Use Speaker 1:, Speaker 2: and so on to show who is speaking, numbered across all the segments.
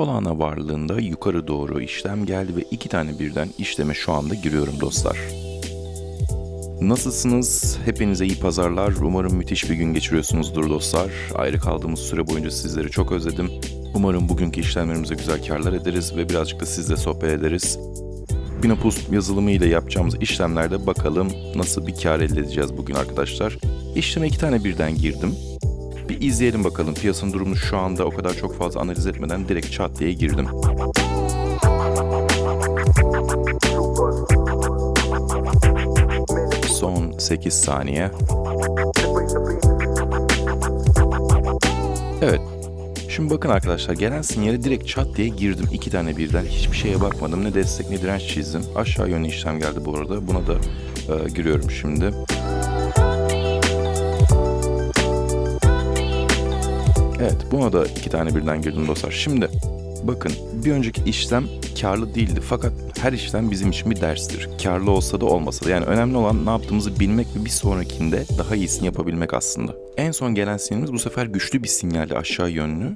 Speaker 1: Solana varlığında yukarı doğru işlem geldi ve iki tane birden işleme şu anda giriyorum dostlar. Nasılsınız? Hepinize iyi pazarlar. Umarım müthiş bir gün geçiriyorsunuzdur dostlar. Ayrı kaldığımız süre boyunca sizleri çok özledim. Umarım bugünkü işlemlerimize güzel karlar ederiz ve birazcık da sizle sohbet ederiz. Binapus yazılımı ile yapacağımız işlemlerde bakalım nasıl bir kar elde edeceğiz bugün arkadaşlar. İşleme iki tane birden girdim. Bir izleyelim bakalım piyasanın durumunu şu anda o kadar çok fazla analiz etmeden direkt çat diye girdim. Son 8 saniye. Evet. Şimdi bakın arkadaşlar gelen sinyale direkt çat diye girdim. iki tane birden. Hiçbir şeye bakmadım. Ne destek ne direnç çizdim. Aşağı yönlü işlem geldi bu arada. Buna da e, giriyorum şimdi. Evet buna da iki tane birden girdim dostlar. Şimdi bakın bir önceki işlem karlı değildi. Fakat her işlem bizim için bir derstir. Karlı olsa da olmasa da. Yani önemli olan ne yaptığımızı bilmek ve bir sonrakinde daha iyisini yapabilmek aslında. En son gelen sinyalimiz bu sefer güçlü bir sinyaldi aşağı yönlü.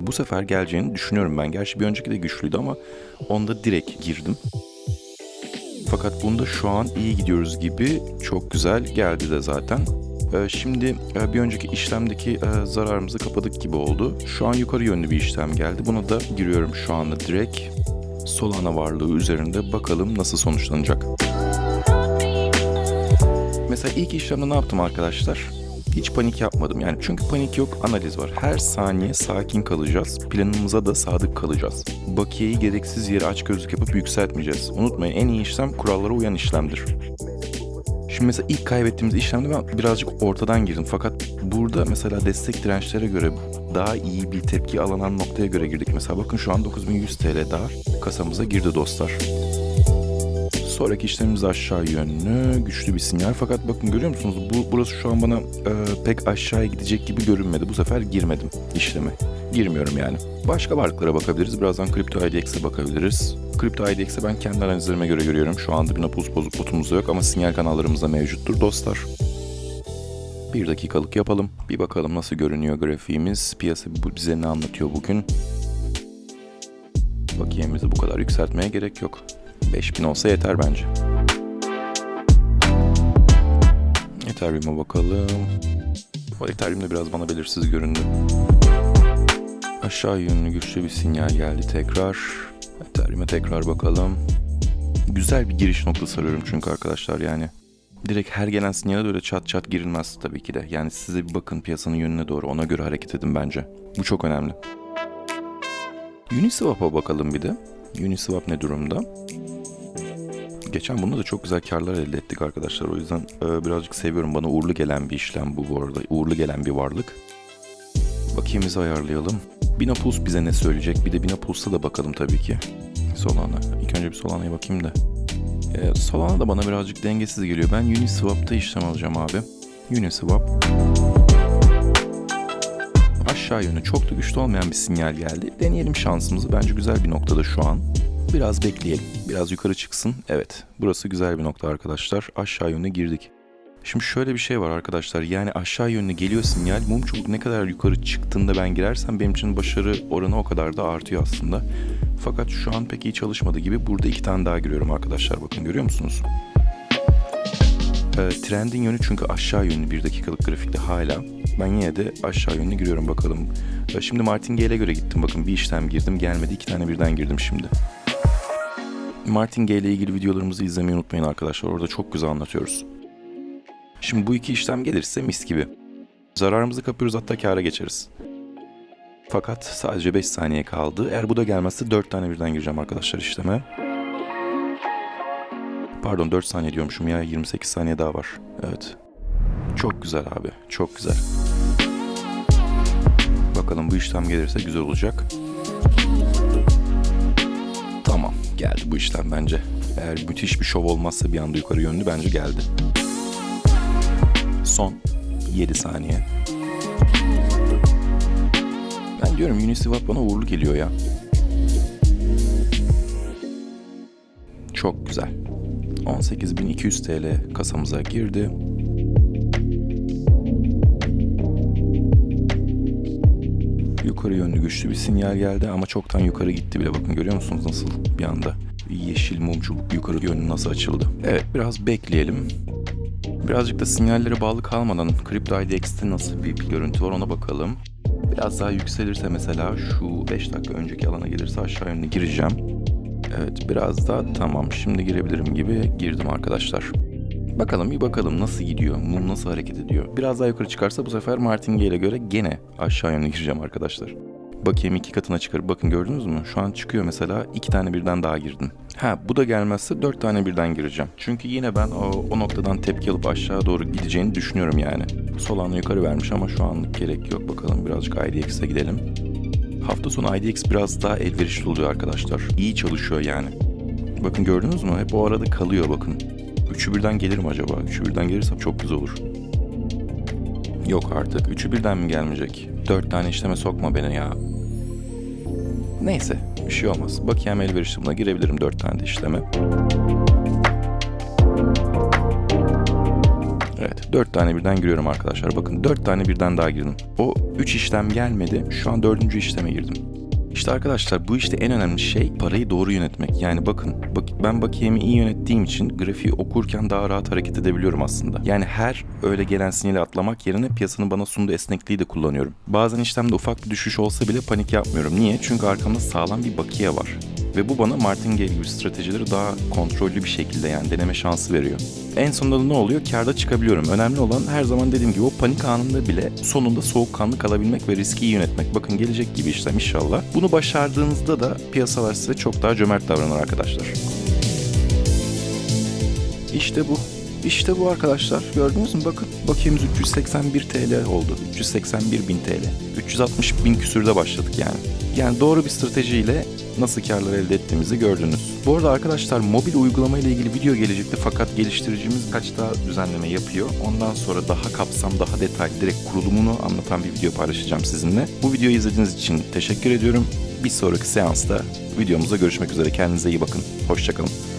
Speaker 1: Bu sefer geleceğini düşünüyorum ben. Gerçi bir önceki de güçlüydü ama onda direkt girdim. Fakat bunda şu an iyi gidiyoruz gibi çok güzel geldi de zaten. Ee, Şimdi e, bir önceki işlemdeki e, zararımızı kapadık gibi oldu. Şu an yukarı yönlü bir işlem geldi. Buna da giriyorum şu anda direkt. Solana varlığı üzerinde bakalım nasıl sonuçlanacak. Mesela ilk işlemde ne yaptım arkadaşlar? Hiç panik yapmadım yani çünkü panik yok analiz var. Her saniye sakin kalacağız. Planımıza da sadık kalacağız. Bakiyeyi gereksiz yere aç gözlük yapıp yükseltmeyeceğiz. Unutmayın en iyi işlem kurallara uyan işlemdir. Şimdi mesela ilk kaybettiğimiz işlemde ben birazcık ortadan girdim. Fakat burada mesela destek dirençlere göre daha iyi bir tepki alınan noktaya göre girdik. Mesela bakın şu an 9100 TL daha kasamıza girdi dostlar. Sonraki işlemimiz aşağı yönlü. Güçlü bir sinyal. Fakat bakın görüyor musunuz? Bu, burası şu an bana e, pek aşağıya gidecek gibi görünmedi. Bu sefer girmedim işleme. Girmiyorum yani. Başka varlıklara bakabiliriz. Birazdan Crypto IDX'e bakabiliriz. Crypto IDX'e ben kendi analizlerime göre görüyorum. Şu anda bir napuz bozuk botumuzda yok ama sinyal kanallarımızda mevcuttur dostlar. Bir dakikalık yapalım. Bir bakalım nasıl görünüyor grafiğimiz. Piyasa bize ne anlatıyor bugün. Bakiyemizi bu kadar yükseltmeye gerek yok. 5000 olsa yeter bence. Ethereum'a bakalım. O Ethereum de biraz bana belirsiz göründü. Aşağı yönlü güçlü bir sinyal geldi tekrar. Ethereum'e tekrar bakalım. Güzel bir giriş noktası arıyorum çünkü arkadaşlar yani. Direkt her gelen sinyale de öyle çat çat girilmez tabii ki de. Yani size bir bakın piyasanın yönüne doğru ona göre hareket edin bence. Bu çok önemli. Uniswap'a bakalım bir de. Uniswap ne durumda? Geçen bunda da çok güzel karlar elde ettik arkadaşlar. O yüzden e, birazcık seviyorum. Bana uğurlu gelen bir işlem bu bu arada. Uğurlu gelen bir varlık. Bakiyemizi ayarlayalım. Binapulse bize ne söyleyecek? Bir de Binapulse'a da bakalım tabii ki. Solana. İlk önce bir Solana'ya bakayım da. E, Solana da bana birazcık dengesiz geliyor. Ben Uniswap'ta işlem alacağım abi. Uniswap. Aşağı yönü çok da güçlü olmayan bir sinyal geldi. Deneyelim şansımızı. Bence güzel bir noktada şu an. Biraz bekleyelim. Biraz yukarı çıksın. Evet. Burası güzel bir nokta arkadaşlar. Aşağı yönüne girdik. Şimdi şöyle bir şey var arkadaşlar. Yani aşağı yönlü geliyor sinyal. Mum çubuk ne kadar yukarı çıktığında ben girersem benim için başarı oranı o kadar da artıyor aslında. Fakat şu an pek iyi çalışmadı gibi. Burada iki tane daha giriyorum arkadaşlar. Bakın görüyor musunuz? Ee, trendin yönü çünkü aşağı yönlü bir dakikalık grafikte hala. Ben yine de aşağı yönlü giriyorum bakalım. Ee, şimdi Martingale'e göre gittim. Bakın bir işlem girdim gelmedi. iki tane birden girdim şimdi. Martingale ile ilgili videolarımızı izlemeyi unutmayın arkadaşlar. Orada çok güzel anlatıyoruz. Şimdi bu iki işlem gelirse mis gibi. Zararımızı kapıyoruz hatta kâra geçeriz. Fakat sadece 5 saniye kaldı. Eğer bu da gelmezse 4 tane birden gireceğim arkadaşlar işleme. Pardon 4 saniye diyormuşum ya 28 saniye daha var. Evet. Çok güzel abi çok güzel. Bakalım bu işlem gelirse güzel olacak. Tamam geldi bu işlem bence. Eğer müthiş bir şov olmazsa bir anda yukarı yönlü bence geldi. Son 7 saniye. Ben diyorum Uniswap bana uğurlu geliyor ya. Çok güzel. 18.200 TL kasamıza girdi. yukarı yönlü güçlü bir sinyal geldi ama çoktan yukarı gitti bile. Bakın görüyor musunuz nasıl bir anda yeşil mumcuk yukarı yönlü nasıl açıldı. Evet biraz bekleyelim. Birazcık da sinyallere bağlı kalmadan Crypto IDX'te nasıl bir görüntü var ona bakalım. Biraz daha yükselirse mesela şu 5 dakika önceki alana gelirse aşağı yönlü gireceğim. Evet biraz daha tamam şimdi girebilirim gibi girdim arkadaşlar. Bakalım bir bakalım nasıl gidiyor, mum nasıl hareket ediyor. Biraz daha yukarı çıkarsa bu sefer Martingale'e göre gene aşağı yönlü gireceğim arkadaşlar. Bakayım iki katına çıkar. Bakın gördünüz mü? Şu an çıkıyor mesela iki tane birden daha girdim. Ha bu da gelmezse dört tane birden gireceğim. Çünkü yine ben o, o noktadan tepki alıp aşağı doğru gideceğini düşünüyorum yani. Solana yukarı vermiş ama şu anlık gerek yok. Bakalım birazcık IDX'e gidelim. Hafta sonu IDX biraz daha elverişli oluyor arkadaşlar. İyi çalışıyor yani. Bakın gördünüz mü? Hep o arada kalıyor bakın. Üçü birden gelir mi acaba? Üçü birden gelirsem çok güzel olur. Yok artık. Üçü birden mi gelmeyecek? Dört tane işleme sokma beni ya. Neyse. Bir şey olmaz. Bakayım elverişli buna girebilirim dört tane de işleme. Evet. Dört tane birden giriyorum arkadaşlar. Bakın dört tane birden daha girdim. O üç işlem gelmedi. Şu an dördüncü işleme girdim. İşte arkadaşlar bu işte en önemli şey parayı doğru yönetmek. Yani bakın bak, ben bakiyemi iyi yönettiğim için grafiği okurken daha rahat hareket edebiliyorum aslında. Yani her öyle gelen sinyali atlamak yerine piyasanın bana sunduğu esnekliği de kullanıyorum. Bazen işlemde ufak bir düşüş olsa bile panik yapmıyorum. Niye? Çünkü arkamda sağlam bir bakiye var. Ve bu bana martingale gibi stratejileri daha kontrollü bir şekilde yani deneme şansı veriyor. En sonunda da ne oluyor? Karda çıkabiliyorum. Önemli olan her zaman dediğim gibi o panik anında bile sonunda soğukkanlı kalabilmek ve riski iyi yönetmek. Bakın gelecek gibi işlem inşallah. Bunu başardığınızda da piyasalar size çok daha cömert davranır arkadaşlar. İşte bu. İşte bu arkadaşlar. Gördünüz mü? Bakın. Bakiyemiz 381 TL oldu. 381 bin TL. 360 bin küsürde başladık yani. Yani doğru bir stratejiyle nasıl karlar elde ettiğimizi gördünüz. Bu arada arkadaşlar mobil uygulama ile ilgili video gelecekti fakat geliştiricimiz kaç daha düzenleme yapıyor. Ondan sonra daha kapsam, daha detaylı direkt kurulumunu anlatan bir video paylaşacağım sizinle. Bu videoyu izlediğiniz için teşekkür ediyorum. Bir sonraki seansta videomuzda görüşmek üzere. Kendinize iyi bakın. Hoşçakalın.